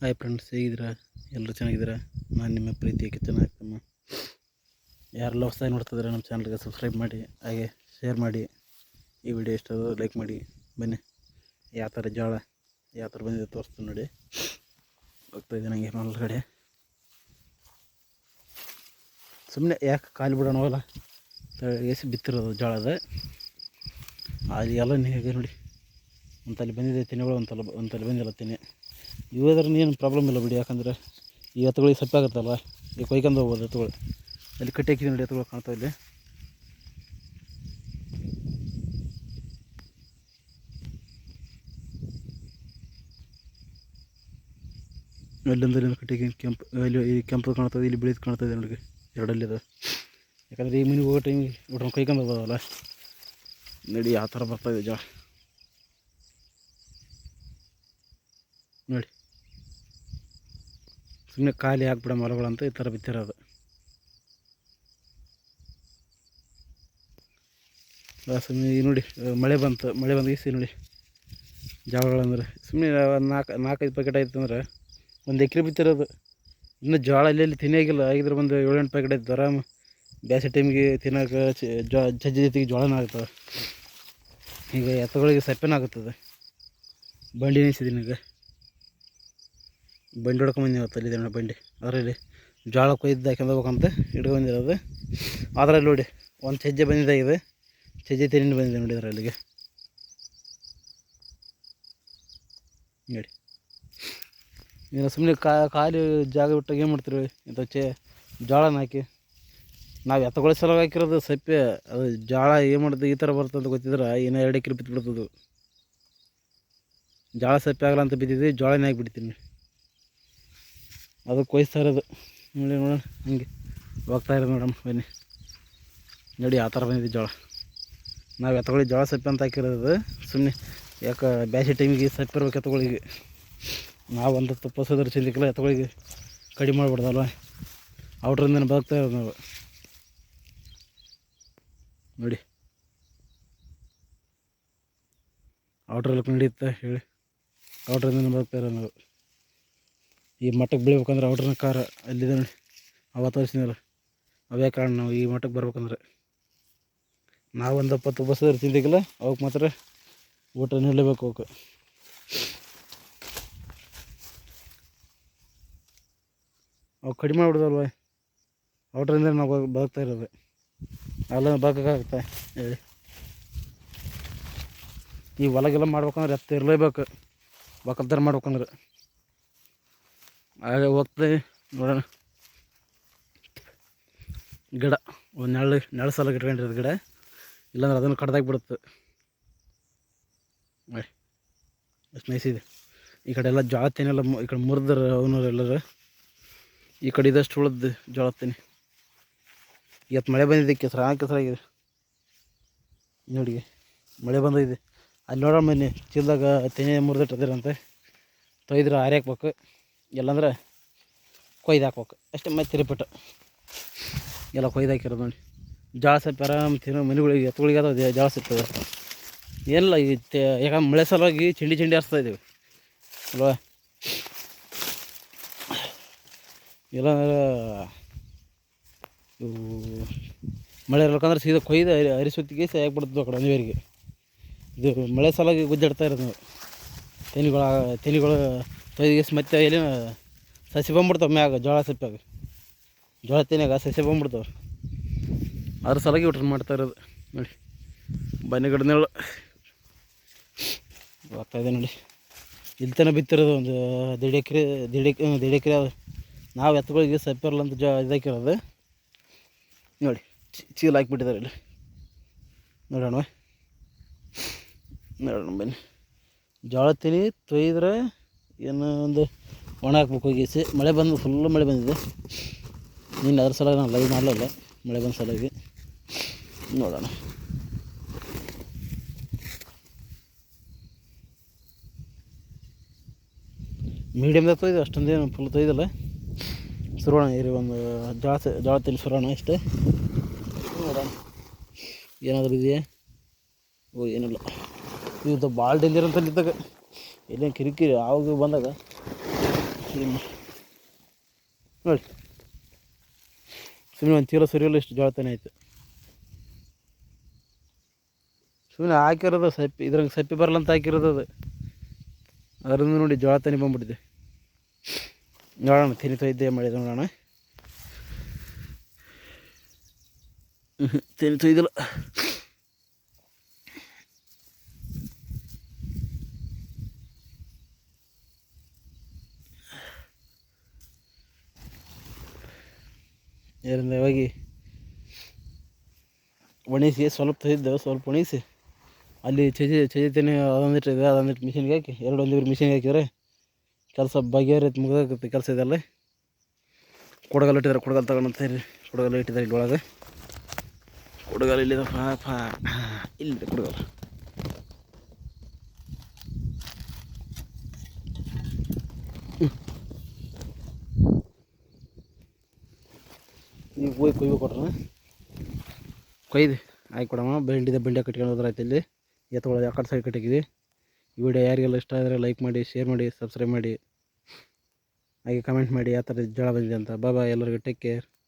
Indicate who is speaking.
Speaker 1: Hi friends ಹೇಗಿದ್ದೀರಾ? ಎಲ್ಲರೂ ಚೆನ್ನಾಗಿದ್ದೀರಾ? ನಾನು ನಿಮ್ಮ ಪ್ರೀತಿಯ ಕಿಚನ್ ಯಾರು ಯಾರೆಲ್ಲ ಹೊಸದಾಗಿ ನೋಡ್ತಿದ್ರೆ ನಮ್ಮ ಚಾನಲ್ಗೆ ಸಬ್ಸ್ಕ್ರೈಬ್ ಮಾಡಿ, ಹಾಗೆ ಶೇರ್ ಮಾಡಿ, ಈ ವಿಡಿಯೋ ಇಷ್ಟ ಲೈಕ್ ಮಾಡಿ. ಬನ್ನಿ, ಯಾವ ಥರ ಜೋಳ, ಯಾವ ಥರ ಬಂದಿದೆ ತೋರಿಸ್ತೀನಿ ನೋಡಿ. ಹೋಗ್ತಾಯಿದ್ದೆ ನನಗೆ ಕಡೆ ಸುಮ್ಮನೆ ಯಾಕೆ ಕಾಲು ಬಿಡೋಣವಲ್ಲ ಎಸಿ ಬಿತ್ತಿರೋದು ಜೋಳದ ಅಲ್ಲಿ ಎಲ್ಲ ನೀರಿಗೆ ನೋಡಿ. ಒಂತಲ್ಲಿ ಬಂದಿದೆ ಒಂತೊಲ ಒಂದು ತಲೆ ಬಂದಿಲ್ಲ ತೆನೆ ಇವಾದ್ರೆ ಏನು ಪ್ರಾಬ್ಲಮ್ ಇಲ್ಲ ಬಿಡಿ, ಯಾಕಂದ್ರೆ ಈ ಎತ್ತುಗಳಿಗೆ ಸಪ್ಪೆ ಆಗುತ್ತಲ್ಲ ಈಗ ಕೊಯ್ಕೊಂಡು ಹೋಗ್ಬೋದು ಎತ್ತುಗಳು. ಅಲ್ಲಿ ಕಟ್ಟಿ ಹಾಕಿದೆ ನೋಡಿ ಎತ್ತುಗಳು ಕಾಣ್ತಾವೆ ಇಲ್ಲಿ ಅಲ್ಲಿಂದ ಕಟ್ಟಿಗೆ ಕೆಂಪು, ಅಲ್ಲಿ ಈ ಕೆಂಪು ಕಾಣ್ತದೆ ಇಲ್ಲಿ ಬಿಳಿದು ಕಾಣ್ತದೆ ನೋಡಿ ಎರಡಲ್ಲಿದೆ. ಯಾಕಂದ್ರೆ ಈ ಮನೆಗೆ ಹೋಗೋ ಟೈಮಿಗೆ ಊಟ ಕೈಕೊಂಡು ಹೋಗೋದಲ್ಲ ನೋಡಿ, ಆ ಥರ ಬರ್ತಾಯಿದೆ ಜಾ ನೋಡಿ. ಸುಮ್ಮನೆ ಖಾಲಿ ಹಾಕ್ಬಿಡ ಮರಗಳಂತ ಈ ಥರ ಬಿತ್ತಿರೋದು. ಸುಮ್ಮನೆ ಈ ನೋಡಿ ಮಳೆ ಬಂತು, ಮಳೆ ಬಂದು ಈಸಿ ನೋಡಿ. ಜೋಳಗಳಂದ್ರೆ ಸುಮ್ಮನೆ ನಾಲ್ಕು ನಾಲ್ಕೈದು ಪ್ಯಾಕೆಟ್ ಆಯ್ತು ಅಂದ್ರೆ ಒಂದು ಎಕರೆ ಬಿತ್ತಿರೋದು. ಇನ್ನೂ ಜೋಳ ಎಲ್ಲೆಲ್ಲಿ ತಿನ್ನಾಗಿಲ್ಲ ಆಗಿದ್ರೆ ಒಂದು ಏಳೆಂಟು ಪ್ಯಾಕೆಟ್ ಆಯ್ತು. ಆರಾಮ ಬೇಸಿಗೆ ಟೈಮ್ಗೆ ತಿನ್ನೋಕೆ ಜಜ್ಜಿ ಜೊತೆಗೆ ಜೋಳನ ಆಗ್ತದೆ ಈಗ ಎತ್ತಗಳಿಗೆ ಸಪ್ಪೆನ ಆಗುತ್ತದೆ. ಬಂಡಿ ನಿಲ್ಸಿದ್ದೀನಿ ಈಗ ಬಂಡಿ ಹೊಡ್ಕೊಂಬಂದಿ ಇವತ್ತು ಅಲ್ಲಿದೆ ನೋಡಿ ಬಂಡಿ. ಅದರಲ್ಲಿ ಜೋಳ ಕೊಯ್ದು ಹಾಕ್ಯಂಡ್ಬೇಕಂತ ಹಿಡ್ಕೊಂಡಿರೋದು ಅದರಲ್ಲಿ ನೋಡಿ, ಒಂದು ಸಜ್ಜೆ ಬಂದಿದೆ ಇದು. ಸಜ್ಜೆ ತಿನ್ನಿ ಬಂದಿದೆ ನೋಡಿ ಅದರಲ್ಲಿಗೆ ನೋಡಿ. ಏನೋ ಸುಮ್ಮನೆ ಖಾಲಿ ಜಾಗ ಬಿಟ್ಟಾಗ ಏನು ಮಾಡ್ತೀರಿ ಇಂಥ ಚೆ ಜೋಳನ ಹಾಕಿ. ನಾವು ಎತ್ತಗೊಳಿಸ ಸಲುವಾಗಿ ಹಾಕಿರೋದು ಸಪ್ಪೆ, ಅದು ಜೋಳ ಏನು ಮಾಡ್ತದೆ ಈ ಥರ ಬರ್ತದೆ ಅಂತ ಗೊತ್ತಿದ್ರೆ ಏನೋ ಎರಡು ಎಕರೆ ಬಿತ್ತುಬಿಡ್ತದೆ ಜೋಳ ಸಪ್ಪೆ ಆಗಲ್ಲ ಅಂತ ಬಿದ್ದಿದ್ದು ಜೋಳನೇ ಹಾಕಿಬಿಡ್ತೀನಿ ಅದು ಕೊಯ್ಸ್ತಾ ಅದು ನೋಡಿ ನೋಡೋಣ ಹಿಂಗೆ ಹೋಗ್ತಾ ಇರೋದು ಮೇಡಮ್ ಬನ್ನಿ. ನೋಡಿ, ಆ ಥರ ಬಂದಿದೆ ಜೋಳ. ನಾವು ಎತ್ತಗೊಳಿ ಜೋಳ ಸಪ್ಪೆ ಅಂತ ಹಾಕಿರೋದು ಸುಮ್ಮನೆ ಯಾಕೆ ಬ್ಯಾಸಿ ಟೈಮಿಗೆ ಸಪ್ಪೆ ಇರ್ಬೇಕು ಎತ್ತಗೊಳಿಗೆ ನಾವು ಒಂದು ತಪ್ಪಸೋದ್ರ ಚಿಂತಿಕಿಲ್ಲ ಎತ್ತಗೊಳಿಗೆ ಕಡಿಮೆ ಮಾಡಿಬಿಡ್ದಲ್ವ. ಔಟ್ರಿಂದ ಬದುಕ್ತಾ ಇರೋದು ನಾವು. ನೋಡಿ. ಔಟ್ರಲ್ಲಿ ನಡೆಯುತ್ತೆ ಹೇಳಿ. ಔಟ್ರಿಂದ ಬದುಕ್ತಾ ಇರೋದು ನಾವು. ಈ ಮಟ್ಟಕ್ಕೆ ಬೆಳಿಬೇಕಂದ್ರೆ ಔಟ್ರನ ಕಾರ ಅಲ್ಲಿದೆ ನೋಡಿ. ಅವ ತೋರಿಸಿದ್ನಲ್ಲ. ಅವೇ ಕಾರಣ ನಾವು ಈ ಮಟ್ಟಕ್ಕೆ ಬರ್ಬೇಕಂದ್ರೆ. ನಾವು ಒಂದು ಎಪ್ಪತ್ತು ಬಸ್ ತಿಂದಿಕ್ಕಿಲ್ಲ ಅವಕ್ಕೆ ಮಾತ್ರ ಊಟ ನಿಲ್ಲಬೇಕು ಅವಕ್ಕೆ. ಅವು ಕಡಿಮೆ ಮಾಡ್ಬಿಡ್ದಲ್ವ ಔಟ್ರಿಂದ ನಾವು ಬದುಕ್ತಾ ಇರೋದು. ಅಲ್ಲ ಬದುಕಾಗುತ್ತೆ ಹೇಳಿ. ಈ ಹೊಲಗೆಲ್ಲ ಮಾಡ್ಬೇಕಂದ್ರೆ ಎತ್ತ ಇರಲೇಬೇಕು. ಒಕ್ಕಲ್ದಾರ ಮಾಡ್ಬೇಕಂದ್ರೆ. ಹಾಗೆ ಹೋಗ್ತೀವಿ ನೋಡೋಣ. ಗಿಡ, ಒಂದು ನೆರಳು ನೆರಳು ಸಲ ಇಟ್ಕೊಂಡಿರೋದು ಗಿಡ. ಇಲ್ಲಾಂದ್ರೆ ಅದನ್ನು ಕಡ್ದಾಗಿ ಬಿಡುತ್ತೆ ನೋಡಿ ಎಷ್ಟು ನೈಸ್ ಇದೆ. ಈ ಕಡೆ ಎಲ್ಲ ಜೋಳ ತೇನೆಲ್ಲ ಈ ಕಡೆ ಮುರಿದ್ರ ಅವನವ್ರು ಎಲ್ಲರೂ. ಈ ಕಡೆ ಇದಷ್ಟು ಉಳಿದು ಜೋಳ ತೇನೆ ಇವತ್ತು ಮಳೆ ಬಂದಿದೆ ಕೆಸರು ಆ ಕೆಸರಾಗಿದೆ. ನೋಡಿ, ಮಳೆ ಬಂದಿದೆ. ಅಲ್ಲಿ ನೋಡೋಣ ಬನ್ನಿ. ಚೀಲದಾಗ ತೆನೆ ಮುರಿದಿಟ್ಟದಿರಂತೆ ತೊಯ್ದ್ರೆ ಆರಿ ಇಲ್ಲಾಂದ್ರೆ ಕೊಯ್ದು ಹಾಕ್ಬೇಕು. ಅಷ್ಟೇ ಮತ್ತೆ ತಿರುಪಿಟ್ಟು ಎಲ್ಲ ಕೊಯ್ದು ಹಾಕಿರೋದು ನೋಡಿ. ಜಾಸ್ತಿ ಆರಾಮ್ ತಿನ್ನೋ ಮನೆಗಳಿಗೆ ಎತ್ತುಗಳಿಗೆ ಅದು ಜೋಳ ಸಿಗ್ತದೆ ಎಲ್ಲ ಈ ಯಾಕಂದ್ರೆ ಮಳೆ ಸಲುವಾಗಿ ಚಿಂಡಿ ಚಿಂಡಿ ಹರಿಸ್ತಾ ಇದ್ದೀವಿ. ಅಲ್ವಾ? ಎಲ್ಲ ಮಳೆ ಇರ್ಬೇಕಂದ್ರೆ ಸೀದಾ ಕೊಯ್ದು ಅರಿ ಅರಿಸುತ್ತಿಗೆ ಸಹ ಆಗ್ಬಿಡ್ತದೆ ಕಡೆ ನೀರಿಗೆ ಇದು ಮಳೆ ಸಲುವಾಗಿ ಗುದ್ದಾಡ್ತಾ ಇರೋದು ನಾವು. ತೆನಿಗಳ ತೆನಿಗಳು ತೊಯ್ದು ಮತ್ತೆ ಎಲ್ಲಿ ಸಸಿ ಬಂದ್ಬಿಡ್ತಾವೆ ಮ್ಯಾಗ, ಜೋಳ ಸಪ್ಪಾಗ ಜೋಳ ತಿನ್ನಾಗ ಸಸಿ ಬಂದ್ಬಿಡ್ತಾವೆ. ಅದ್ರ ಸಲಗಿ ಊಟ ಮಾಡ್ತಾ ಇರೋದು. ನೋಡಿ, ಬನ್ನಿ ಗಿಡ ನೆರಳು. ಹೋಗ್ತಾಯಿದೆ ನೋಡಿ. ಇಲ್ಲಿ ತನಕ ಬಿತ್ತಿರೋದು ಒಂದು ದಿಢ ಎಕರೆ ದಿಢ ದಿಢ ಎಕರೆ ನಾವು ಎತ್ತುಗಳಿಗೆ ಸಪ್ಪಿರಲ್ಲ ಅಂತ ಜೋ ಇದಾಕಿರೋದು ನೋಡಿ ಚೀಲ ಹಾಕಿಬಿಟ್ಟಿದ್ದಾರೆ ಇಲ್ಲಿ. ನೋಡೋಣ ನೋಡೋಣ ಬನ್ನಿ. ಜೋಳ ತಿನ್ನಿ, ತೊಯ್ದ್ರೆ ಏನು ಒಂದು ಒಣ ಹಾಕ್ಬೇಕು ಹೋಗಿಸಿ ಮಳೆ ಬಂದು ಫುಲ್ಲು ಮಳೆ ಬಂದಿದೆ. ನೀನು ಅದ್ರ ಸಲ ನಾನು ಲೈವ್ ಮಾಡಲಿಲ್ಲ ಮಳೆ ಬಂದ ಸಲುವಾಗಿ. ನೋಡೋಣ. ಮೀಡಿಯಮ್ದಾಗ ತೊಯ್ದು ಅಷ್ಟೊಂದೇನು ಫುಲ್ ತೊಯ್ದಲ್ಲ. ಸುರೋಣ ಇರಿ ಒಂದು ಜೋಳ ಜೋಳ ತಿಳಿ ಸುರೋಣ ಇಷ್ಟೇ ನೋಡೋಣ. ಏನಾದರೂ ಇದೆಯಾ? ಓ, ಏನಿಲ್ಲ. ಇದು ಭಾಳ ಡೇಂಜರ್ ಅಂತ ಇಲ್ಲೇನು ಕಿರಿಕಿರಿ, ಆವಾಗ ಬಂದಾಗ ನೋಡಿ. ಸುಮ್ಮನೆ ಒಂದು ಚೀಲ ಸರಿಯಲ್ಲ ಇಷ್ಟು ಜೋಳ ಐತೆ. ಆಯ್ತು ಸುಮ್ಮನೆ ಹಾಕಿರೋದು ಸಪ್ಪಿ ಇದ್ರಂಗೆ ಸಪ್ಪಿ ಬರಲ್ಲ ಅಂತ ಹಾಕಿರೋದು ಅದು. ಅದರಿಂದ ನೋಡಿ ಜೋಳ ತಾನೆ ಬಂದ್ಬಿಟ್ಟಿದೆ. ನೋಡೋಣ, ತಿನ್ನಿತಾ ಇದ್ದೆ ಮಾಡಿದ ನೋಡೋಣ. ತಿನ್ನಿತಾ ಇದ್ದಿಲ್ಲ. ಹೋಗಿ ಒಣಗಿಸಿ, ಸ್ವಲ್ಪ ತೆಗೆದು ಸ್ವಲ್ಪ ಒಣಗಿಸಿ, ಅಲ್ಲಿ ಚಜಿ ಚಜಿತೇನೆ ಅದೊಂದಿಟ್ಟು ಇದೆ ಅದೊಂದಿಟ್ಟು ಮಿಷಿನ್ಗೆ ಹಾಕಿ, ಎರಡು ಒಂದಿವ್ರು ಮಿಷಿನ್ಗೆ ಹಾಕಿದರೆ ಕೆಲಸ ಬಗೆಹರಿತು ಮುಗಿದಾಗುತ್ತೆ ಕೆಲಸ ಇದೆಲ್ಲ ಕೊಡಗಲ್ ಇಟ್ಟಿದ್ದಾರೆ, ಕೊಡಗಲ್ ತಗೊಂಡಂತ ಕೊಡಗಲ್ ಇಟ್ಟಿದ್ದಾರೆ ಇಲ್ಲಿ ಒಳಗೆ ಕೊಡಗಲ್ ಇಲ್ಲಿದೆ ಪಾಪ ಇಲ್ಲಿದೆ ಕೊಡಗಲ್. ಈಗ ಹೋಗಿ ಕೊಯ್ಬೇಕು ಕೊಟ್ರೆ. ಕೊಯ್ದು ಆಯ್ತು ಕೊಡಮ್ಮ ಬೆಂಡಿದೆ ಬೆಂಡೆ ಕಟ್ಕೊಂಡು ಹೋದ್ರೆ ಆಯ್ತು ಇಲ್ಲಿ ಎತ್ತೊಳಗೆ ಆ ಕಡೆ ಸೈಡ್ ಕಟ್ಟಿದ್ದೀವಿ. ಈ ವಿಡಿಯೋ ಯಾರಿಗೆಲ್ಲ ಇಷ್ಟ ಆದರೆ ಲೈಕ್ ಮಾಡಿ ಶೇರ್ ಮಾಡಿ ಸಬ್ಸ್ಕ್ರೈಬ್ ಮಾಡಿ. ಹಾಗೆ ಕಮೆಂಟ್ ಮಾಡಿ ಯಾವ ಥರ ಜೋಳ ಬಂದಿದೆ ಅಂತ. ಬಾಬಾ ಎಲ್ಲರಿಗೂ ಟೇಕ್ ಕೇರ್